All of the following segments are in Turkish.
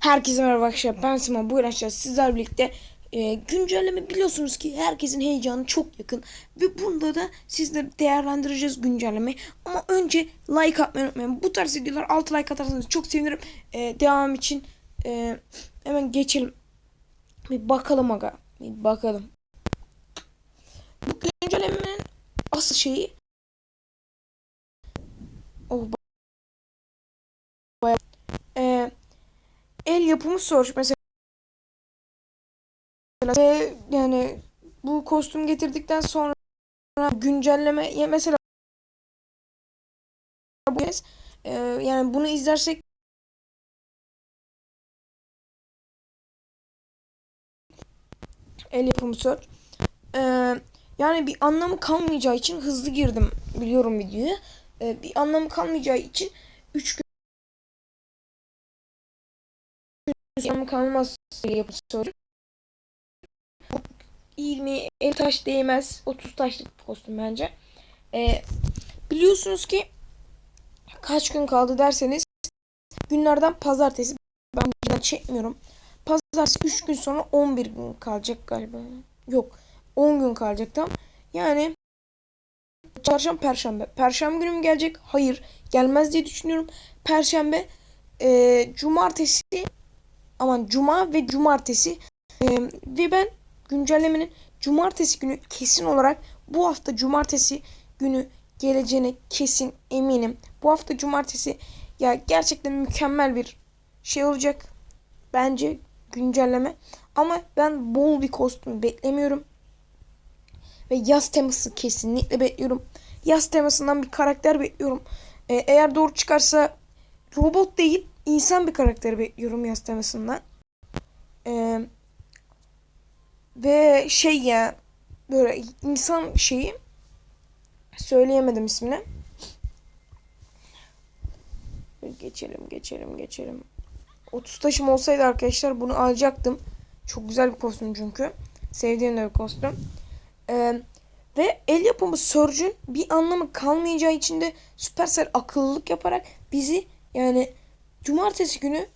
Herkese merhaba arkadaşlar ben Simon. Bugün arkadaşlar sizlerle birlikte e, güncelleme biliyorsunuz ki herkesin heyecanı çok yakın ve bunda da sizleri değerlendireceğiz güncellemeyi ama önce like atmayı unutmayın. Bu tarz videolar 6 like atarsanız çok sevinirim. E, devam için e, hemen geçelim. Bir bakalım aga bir bakalım. Bu güncellemenin asıl şeyi oh, bayağı, e, el yapımı soruş mesela ve yani bu kostüm getirdikten sonra güncelleme mesela bu e, yani bunu izlersek el yapımı search e, yani bir anlamı kalmayacağı için hızlı girdim biliyorum videoya e, bir anlamı kalmayacağı için 3 gün anlamı kalmaz search 20 el taş değmez. 30 taşlık kostüm bence. E, biliyorsunuz ki kaç gün kaldı derseniz günlerden pazartesi. Ben buradan çekmiyorum. Pazartesi 3 gün sonra 11 gün kalacak galiba. Yok 10 gün kalacak tam. Yani çarşamba perşembe. Perşembe günü mü gelecek? Hayır gelmez diye düşünüyorum. Perşembe e, cumartesi aman cuma ve cumartesi e, ve ben güncellemenin cumartesi günü kesin olarak bu hafta cumartesi günü geleceğine kesin eminim. Bu hafta cumartesi ya gerçekten mükemmel bir şey olacak. Bence güncelleme. Ama ben bol bir kostüm beklemiyorum. Ve yaz teması kesinlikle bekliyorum. Yaz temasından bir karakter bekliyorum. Ee, eğer doğru çıkarsa robot değil insan bir karakter bekliyorum yaz temasından. Eee ve şey ya böyle insan şeyi söyleyemedim ismini. Geçelim geçelim geçelim. 30 taşım olsaydı arkadaşlar bunu alacaktım. Çok güzel bir kostüm çünkü. Sevdiğim de bir kostüm. Ee, ve el yapımı Surge'ün bir anlamı kalmayacağı için de Supercell akıllılık yaparak bizi yani cumartesi günü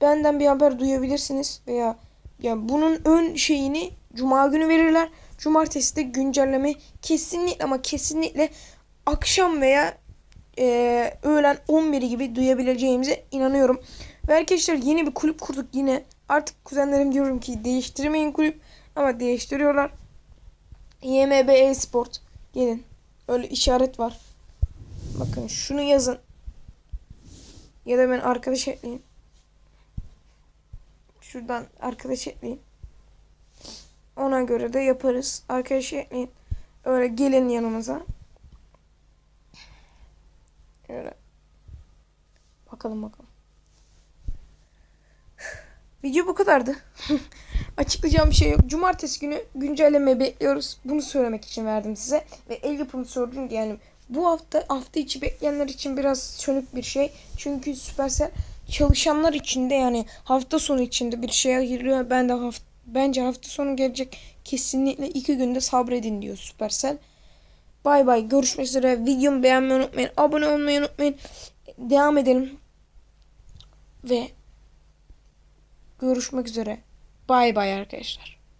benden bir haber duyabilirsiniz veya yani bunun ön şeyini cuma günü verirler. Cumartesi de güncelleme kesinlikle ama kesinlikle akşam veya e, öğlen 11 gibi duyabileceğimize inanıyorum. Ve arkadaşlar yeni bir kulüp kurduk yine. Artık kuzenlerim diyorum ki değiştirmeyin kulüp ama değiştiriyorlar. YMB e-sport. Gelin. Öyle işaret var. Bakın şunu yazın. Ya da ben arkadaş ekleyin. Şuradan arkadaş ekleyin. Ona göre de yaparız. Arkadaş ekleyin. Öyle gelin yanımıza. Öyle. Bakalım bakalım. Video bu kadardı. Açıklayacağım bir şey yok. Cumartesi günü güncelleme bekliyoruz. Bunu söylemek için verdim size. Ve el yapımı sordum yani bu hafta hafta içi bekleyenler için biraz sönük bir şey. Çünkü Supercell çalışanlar için de yani hafta sonu içinde bir şey ayırıyor. Ben de hafta, bence hafta sonu gelecek kesinlikle iki günde sabredin diyor Supercell. Bay bay görüşmek üzere. Videomu beğenmeyi unutmayın. Abone olmayı unutmayın. Devam edelim. Ve görüşmek üzere. Bay bay arkadaşlar.